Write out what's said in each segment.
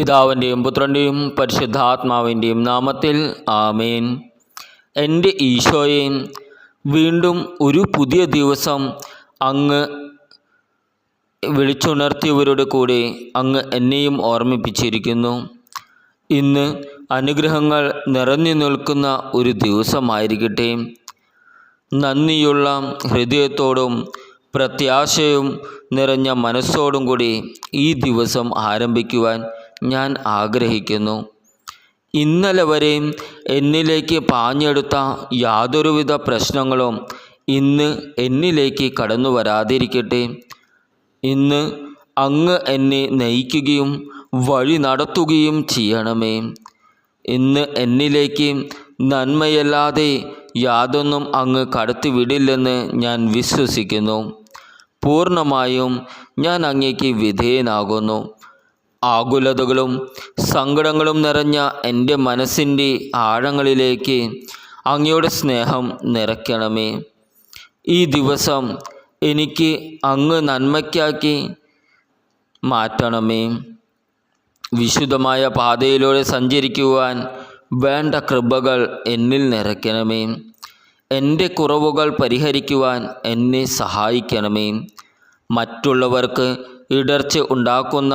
പിതാവിന്റെയും പുത്രന്റെയും പരിശുദ്ധാത്മാവിന്റെയും നാമത്തിൽ ആമേൻ. എന്റെ ഈശോയെ വീണ്ടും ഒരു പുതിയ ദിവസം അങ്ങ് വിളിച്ചുണർത്തിയവരുടെ കൂടെ അങ്ങ് എന്നെയും ഓർമ്മിപ്പിച്ചിരിക്കുന്നു. ഇന്ന് അനുഗ്രഹങ്ങൾ നിറഞ്ഞു നിൽക്കുന്ന ഒരു ദിവസമായിരിക്കട്ടെ. നന്ദിയുള്ള ഹൃദയത്തോടും പ്രത്യാശയും നിറഞ്ഞ മനസ്സോടും കൂടി ഈ ദിവസം ആരംഭിക്കുവാൻ ഞാൻ ആഗ്രഹിക്കുന്നു. ഇന്നലെ വരെയും എന്നിലേക്ക് പാഞ്ഞെടുത്ത യാതൊരുവിധ പ്രശ്നങ്ങളും ഇന്ന് എന്നിലേക്ക് കടന്നു വരാതിരിക്കട്ടെ. ഇന്ന് അങ്ങ് എന്നെ നയിക്കുകയും വഴി നടത്തുകയും ചെയ്യണമേ. ഇന്ന് എന്നിലേക്ക് നന്മയല്ലാതെ യാതൊന്നും അങ്ങ് കടത്തിവിടില്ലെന്ന് ഞാൻ വിശ്വസിക്കുന്നു. പൂർണമായും ഞാൻ അങ്ങേക്ക് വിധേയനാകുന്നു. ആകുലതകളും സങ്കടങ്ങളും നിറഞ്ഞ എന്റെ മനസ്സിന്റെ ആഴങ്ങളിലേക്ക് അങ്ങയുടെ സ്നേഹം നിറയ്ക്കണമേ. ഈ ദിവസം എനിക്ക് അങ്ങ് നന്മയ്ക്കാക്കി മാറ്റണമേ. വിശുദ്ധമായ പാതയിലൂടെ സഞ്ചരിക്കുവാൻ വേണ്ട കൃപകൾ എന്നിൽ നിറയ്ക്കണമേ. എന്റെ കുറവുകൾ പരിഹരിക്കുവാൻ എന്നെ സഹായിക്കണമേ. മറ്റുള്ളവർക്ക് ഇടർച്ച ഉണ്ടാക്കുന്ന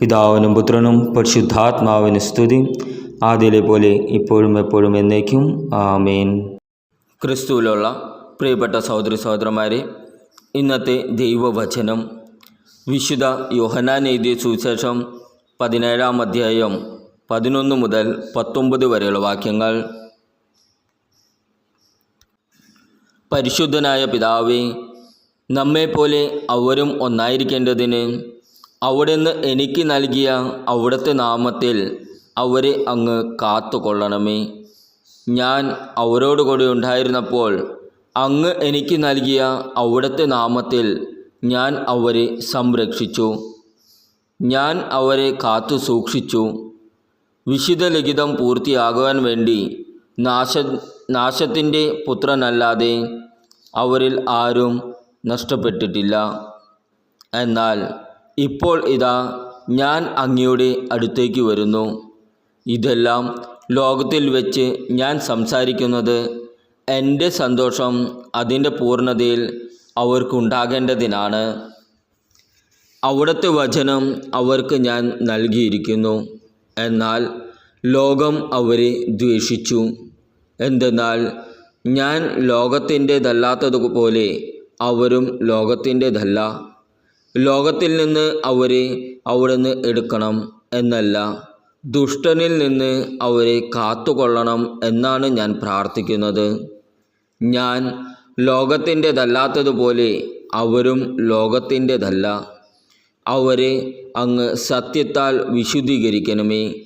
പിതാവിനും പുത്രനും പരിശുദ്ധാത്മാവിന് സ്തുതി. ആദ്യയിലെ പോലെ ഇപ്പോഴും എപ്പോഴും എന്നേക്കും. ആമേൻ. ക്രിസ്തുവിലുള്ള പ്രിയപ്പെട്ട സഹോദരി സഹോദരന്മാരെ ഇന്നത്തെ ദൈവവചനം വിശുദ്ധ യോഹനാൻ എഴുതിയ സുവിശേഷം പതിനേഴാം അധ്യായം പതിനൊന്ന് മുതൽ പത്തൊമ്പത് വരെയുള്ള വാക്യങ്ങൾ. പരിശുദ്ധനായ പിതാവേ നമ്മെപ്പോലെ അവരും ഒന്നായിരിക്കേണ്ടതിന് അവിടുന്ന് എനിക്ക് നൽകിയ അവിടുത്തെ നാമത്തിൽ അവരെ അങ്ങ് കാത്തുകൊള്ളണമേ. ഞാൻ അവരോട് കൂടി ഉണ്ടായിരുന്നപ്പോൾ അങ്ങ് എനിക്ക് നൽകിയ അവിടുത്തെ നാമത്തിൽ ഞാൻ അവരെ സംരക്ഷിച്ചു. ഞാൻ അവരെ കാത്തു സൂക്ഷിച്ചു. വിശുദ്ധ ലിഖിതം പൂർത്തിയാകുവാൻ വേണ്ടി നാശ നാശത്തിന്റെ പുത്രനല്ലാതെ അവരിൽ ആരും നഷ്ടപ്പെട്ടിട്ടില്ല. എന്നാൽ ഇപ്പോൾ ഇതാ ഞാൻ അങ്ങയുടെ അടുത്തേക്ക് വരുന്നു. ഇതെല്ലാം ലോകത്തിൽ വെച്ച് ഞാൻ സംസാരിക്കുന്നത് എന്റെ സന്തോഷം അതിന്റെ പൂർണതയിൽ അവർക്കുണ്ടാകേണ്ടതിനാണ്. അവിടുത്തെ വചനം അവർക്ക് ഞാൻ നൽകിയിരിക്കുന്നു. എന്നാൽ ലോകം അവരെ ദ്വേഷിച്ചു. എന്തെന്നാൽ ഞാൻ ലോകത്തിന്റേതല്ലാത്തതുപോലെ അവരും ലോകത്തിന്റേതല്ല. ലോകത്തിൽ നിന്ന് അവരെ അവിടുന്ന് എടുക്കണം എന്നല്ല ദുഷ്ടനിൽ നിന്ന് അവരെ കാത്തുകൊള്ളണം എന്നാണ് ഞാൻ പ്രാർത്ഥിക്കുന്നത്. ഞാൻ ലോകത്തിന്റെതല്ലാത്തതുപോലെ അവരും ലോകത്തിന്റെതല്ല. അവരെ അങ്ങ് സത്യത്താൽ വിശുദ്ധീകരിക്കണമേ.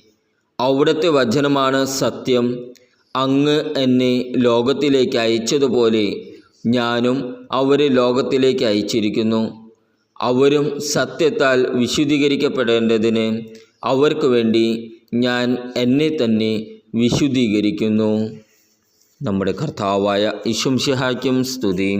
അവിടുത്തെ വചനമാണ് സത്യം. അങ്ങ് എന്നെ ലോകത്തിലേക്ക് അയച്ചതുപോലെ ഞാനും അവരെ ലോകത്തിലേക്ക് അയച്ചിരിക്കുന്നു. അവരും സത്യത്താൽ വിശുദ്ധീകരിക്കപ്പെടേണ്ടതിന് അവർക്ക് വേണ്ടി ഞാൻ എന്നെ തന്നെ വിശുദ്ധീകരിക്കുന്നു. നമ്മുടെ കർത്താവായ ഇശുംഷിഹായ്ക്കും സ്തുതി.